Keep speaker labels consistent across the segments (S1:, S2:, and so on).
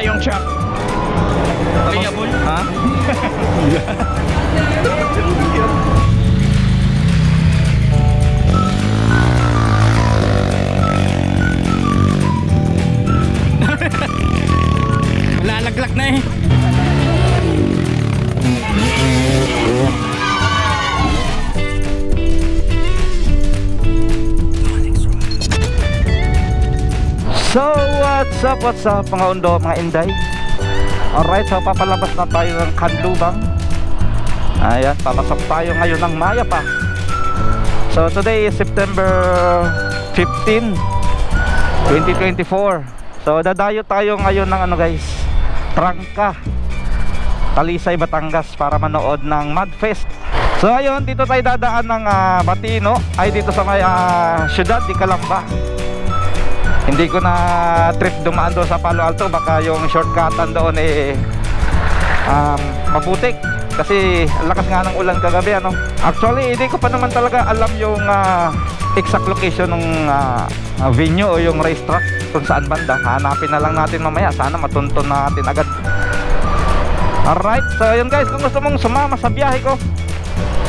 S1: Chop.
S2: Playable?
S1: Ha?
S2: Lalaglag na eh.
S1: So, what's up, what's up mga undo, mga inday? Alright, so papalabas na tayo ng kanlubang. Ayan, papasok tayo ngayon ng Maya pa. So, today is September 15 2024 So, dadayo tayo ngayon ng ano guys Trangka Talisay, Batangas para manood ng Mudfest. So, ayun, dito tayo dadaan ng ah, Batino. Ay, dito sa may ah, syudad di Calamba hindi ko na trip dumaan doon sa Palo Alto. Baka yung shortcutan doon eh um, maputik. Kasi lakas nga ng ulan kagabi ano. Actually hindi ko pa naman talaga alam yung ah, exact location ng ah, venue o yung racetrack kung saan banda. Hanapin na lang natin mamaya. Sana matuntun natin agad. Alright so yun guys. Kung gusto mong sumama sa biyahe ko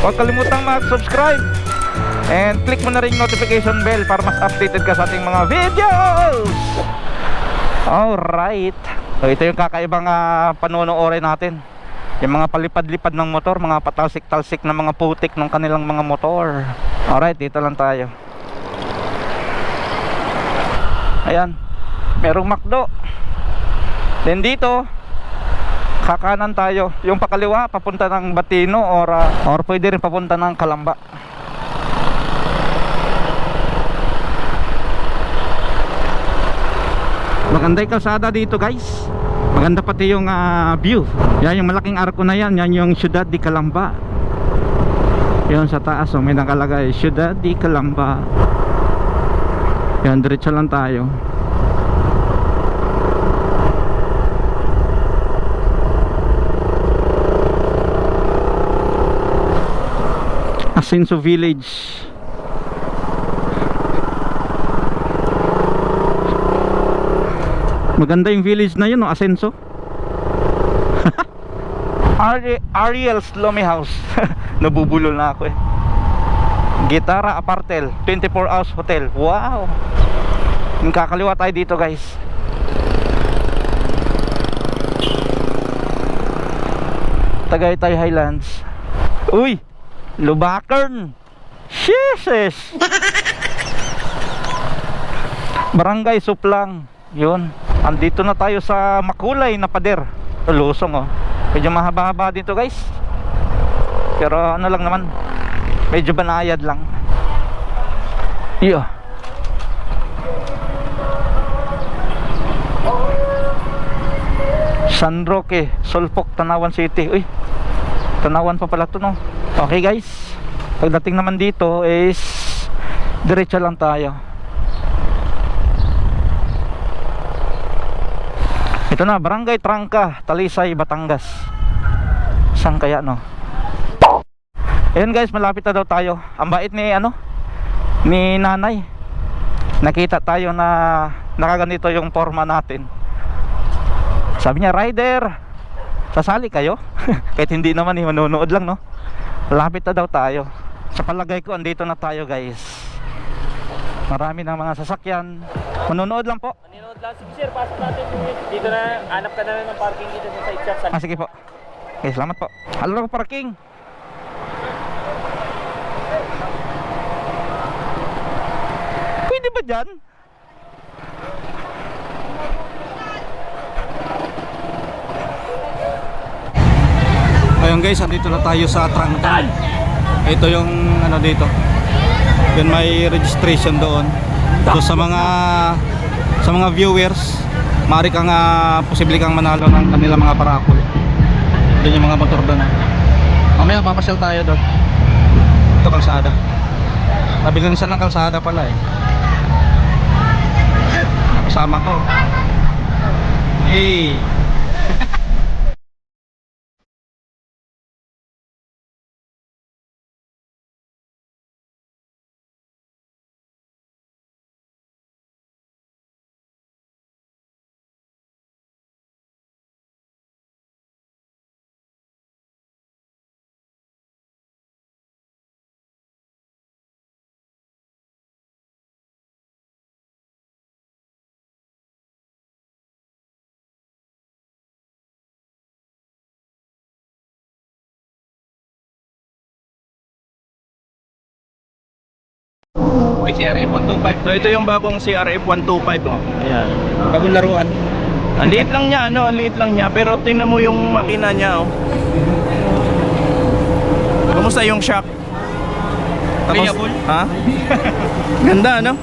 S1: huwag kalimutang mag-subscribe And click mo na rin notification bell para mas updated ka sa ating mga videos. Alright. So ito yung kakaibang uh, panonoorin natin. Yung mga palipad-lipad ng motor, mga patalsik-talsik na mga putik ng kanilang mga motor. Alright, dito lang tayo. Ayan. Merong McDo. Then dito, kakanan tayo. Yung pakaliwa, papunta ng Batino or, uh, or pwede rin papunta ng Kalamba. Maganda yung kalsada dito guys. Maganda pati yung ah, view. Yan yung malaking arko na yan. Yan yung Ciudad di Calamba. Yan sa taas oh, may nakalagay Ciudad di Calamba. Yan diretso lang tayo. Asenso Village Maganda yung village na yun, no? Asenso. Ari Ariel's Lomi House. Nabubulol na ako eh. Gitara Apartel, 24 hours hotel. Wow. Yung kakaliwa tayo dito, guys. Tagaytay Highlands. Uy! Lubakern! Jesus! Barangay Suplang. Yun. Andito na tayo sa makulay na pader. Lusong oh. Medyo mahaba-haba dito guys. Pero ano lang naman. Medyo banayad lang. Iyo. San Roque, Solpok, Tanawan City. Uy. Tanawan pa pala to no. Okay guys. Pagdating naman dito is diretso lang tayo. Ito na, Barangay Trangka, Talisay, Batangas. Saan kaya no? Ayun guys, malapit na daw tayo. Ang bait ni ano? Ni nanay. Nakita tayo na nakaganito yung forma natin. Sabi niya, Rider, sasali kayo? Kahit hindi naman eh, manonood lang no? Malapit na daw tayo. Sa palagay ko, andito na tayo guys. Marami ng mga sasakyan. Manonood lang po.
S2: Maninood lang. Sige sir, pasok natin. Dito na, hanap ka na lang ng parking dito sa side shop.
S1: Ah, sige po. Okay, salamat po. Halo ko parking. Pwede ba dyan? Ayun guys, andito na tayo sa Trangtan. Ito yung ano dito. Yan may registration doon. So sa mga sa mga viewers, maaari kang uh, posible kang manalo ng kanilang mga parakol. Doon yung mga motor doon. Mamaya papasyal tayo doon. Ito kalsada. Nabilan siya ng kalsada pala eh. Kasama ko. Hey!
S3: May CRF 125. So ito yung bagong CRF 125 oh. Ayan. Bagong laruan. Ang liit lang niya, ano, ang liit lang niya. Pero tingnan mo yung makina niya oh. Kumusta yung shock?
S2: Playable?
S3: Ha? Ganda, no?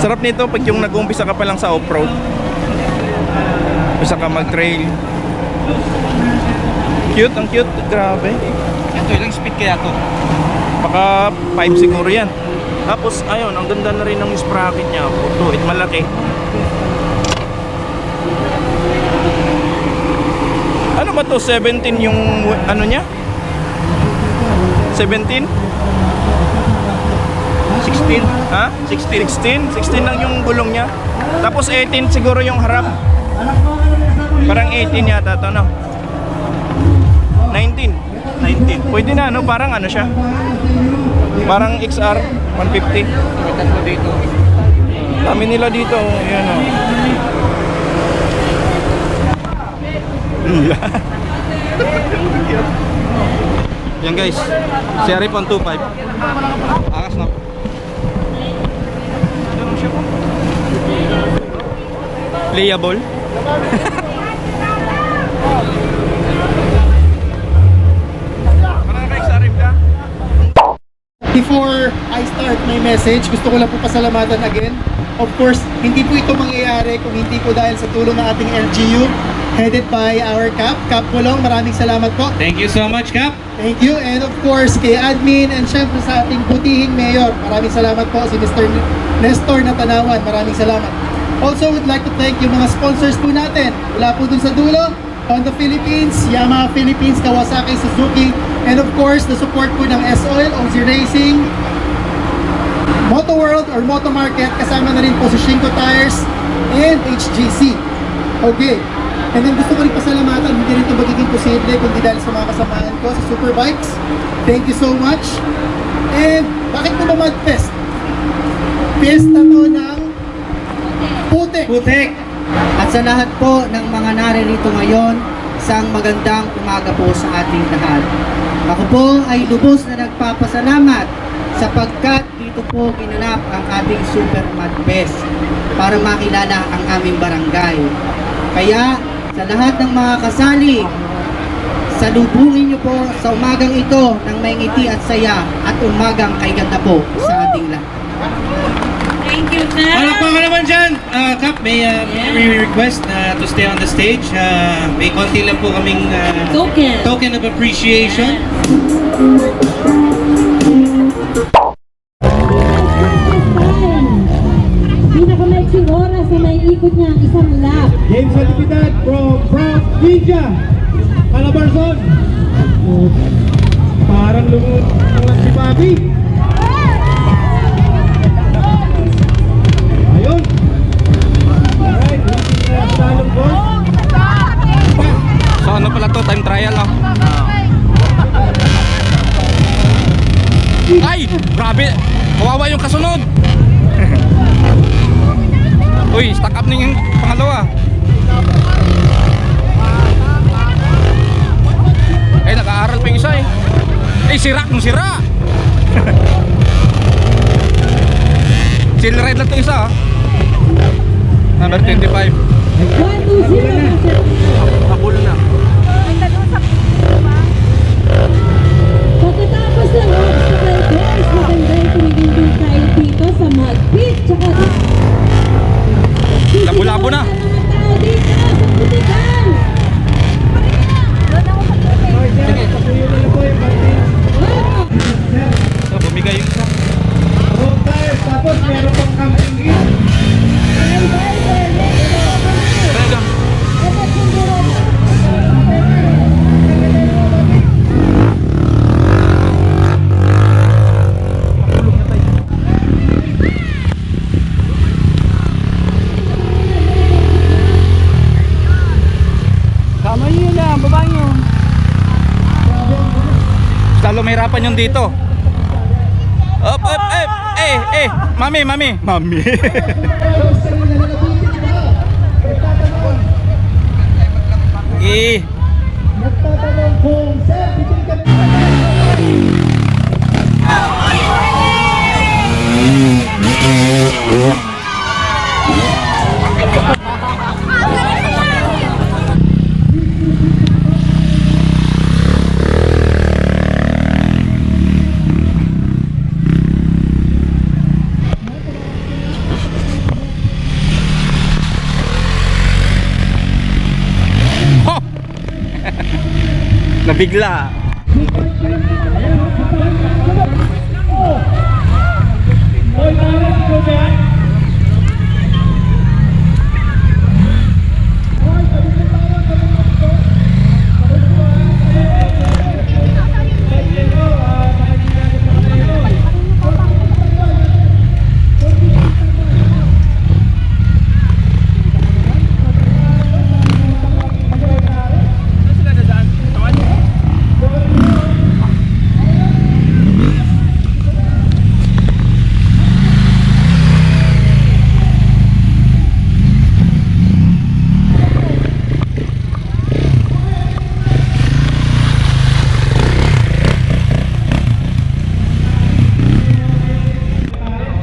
S3: Sarap nito pag yung nag-umpisa ka pa lang sa off-road. Bisa ka mag-trail. Cute, ang cute. Grabe.
S2: Ito, ilang speed kaya to?
S3: Baka 5 siguro yan. Tapos, ayun, ang ganda na rin ng sprocket niya. Puto, it malaki. Ano ba to? 17 yung ano niya? 17? 16? Ha? 16? 16? 16 lang yung gulong niya. Tapos 18 siguro yung harap. Parang 18 yata to, no? 19. 19. Pwede na, no? Parang ano siya? Parang XR 150.
S2: May tatlo dito.
S3: Dami nila dito. Ayan o.
S1: Yan guys, CRF 125. Angas na.
S3: Playable.
S4: Before I start my message, gusto ko lang po pasalamatan again. Of course, hindi po ito mangyayari kung hindi po dahil sa tulong ng ating LGU headed by our Cap, Cap Pulong. Maraming salamat po.
S2: Thank you so much, Cap.
S4: Thank you. And of course, kay admin and syempre sa ating butihing mayor. Maraming salamat po si Mr. Nestor Natanawan. Maraming salamat. Also, would like to thank yung mga sponsors po natin. Wala po dun sa dulo. Honda Philippines, Yamaha Philippines, Kawasaki, Suzuki, and of course, the support po ng S-Oil, OZ Racing, Moto World or Moto Market, kasama na rin po si Shinko Tires and HGC. Okay. And then gusto ko rin pasalamatan, hindi rin ito magiging posible kundi dahil sa mga kasamahan ko sa Superbikes. Thank you so much. And bakit po ba Mudfest? Fiesta to ng putik.
S5: Putek! At sa lahat po ng mga naririto ngayon, isang magandang umaga po sa ating lahat. Ako po ay lubos na nagpapasalamat sapagkat dito po ginanap ang ating Super Mad Fest para makilala ang aming barangay. Kaya sa lahat ng mga kasali, salubungin niyo po sa umagang ito ng may ngiti at saya at umagang kay ganda po sa ating lahat.
S6: Thank you, sir.
S2: Wala pa ka naman dyan. Ah, Cap, may, uh, may request na to stay on the stage. Ah, may konti lang po kaming ah,
S6: Token.
S2: token of appreciation.
S6: Pinakamaiksing oras na may ikot niya ang isang lap.
S4: James Natividad from Proud Ninja, Calabarzon. Parang lumot lang si Bobby.
S1: Pala to? Time trial no? Ay! Grabe! Kawawa yung kasunod! Uy, stack up na yung pangalawa. Eh, nag-aaral pa yung isa eh. Eh, sira kung sira! Seal red lang to isa ah. Number 25.
S6: 1, 2, 0.
S3: Habol na.
S6: Pagkatapos ng obstacle course, maganda yung tayo dito sa mud pit. Tsaka
S1: Labo-labo na.
S6: Ang mga tao dito sa putikan.
S1: Lalo mahirapan yung dito. Up, up, up. Eh, eh. Mami, mami. Mami. eh.
S4: Nagtatanong kung sir, bibili ka
S3: Nabigla.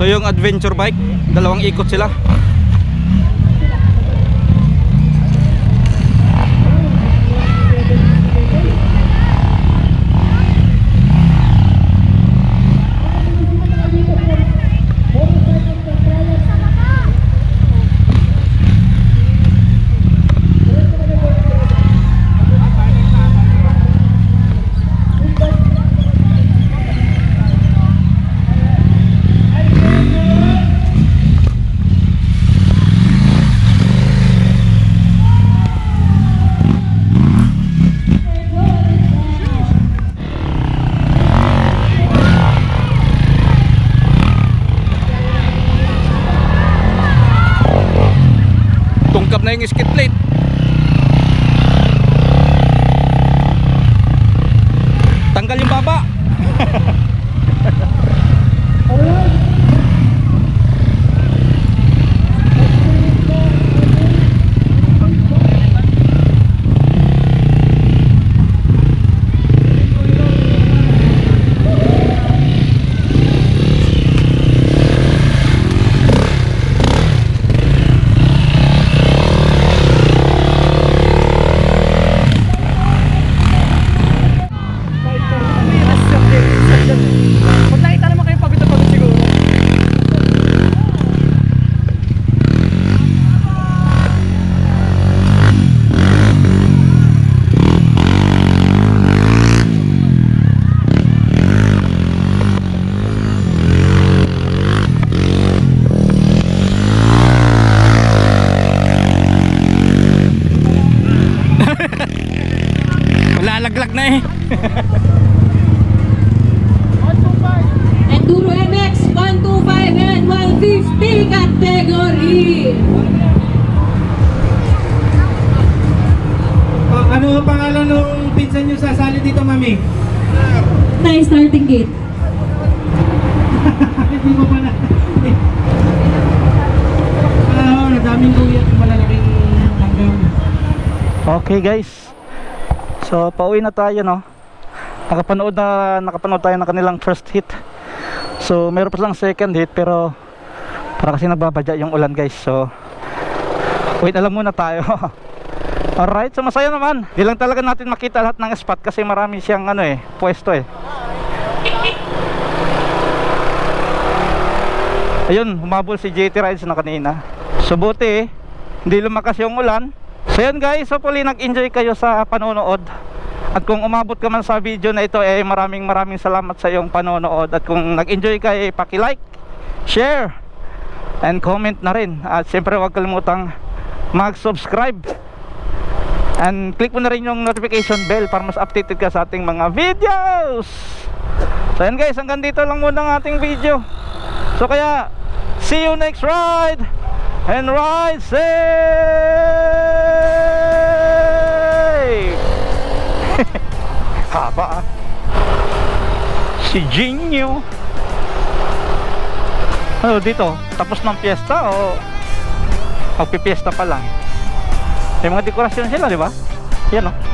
S3: So yung adventure bike, dalawang ikot sila. Tungkap na yung skid plate. Tanggal yung baba. Malalaglag na eh.
S6: Enduro MX 125 and 150 category.
S2: ano ang pangalan nung pinsan nyo sasali dito, mami?
S6: Nice starting gate.
S2: Hindi mo pala. Ah, oh, daming luya malalaking langgam.
S1: Okay guys. So pauwi na tayo no. Nakapanood na nakapanood tayo ng kanilang first hit. So meron pa lang second hit pero para kasi nagbabadya yung ulan guys. So wait na lang muna tayo. Alright, so masaya naman. Di lang talaga natin makita lahat ng spot kasi marami siyang ano eh, pwesto eh. Ayun, humabol si JT Rides na kanina. So buti eh, hindi lumakas yung ulan. So yun guys, hopefully nag-enjoy kayo sa panonood. At kung umabot ka man sa video na ito, eh maraming maraming salamat sa iyong panonood. At kung nag-enjoy ka, eh paki-like, share, and comment na rin. At syempre huwag kalimutang mag-subscribe. And click mo na rin yung notification bell para mas updated ka sa ating mga videos. So yan guys, hanggang dito lang muna ang ating video. So kaya, see you next ride! And ride safe! Haba. Si Jinyo. Ano dito? Tapos ng piyesta o magpipiesta pa lang? May mga dekorasyon sila, di ba? Yan oh.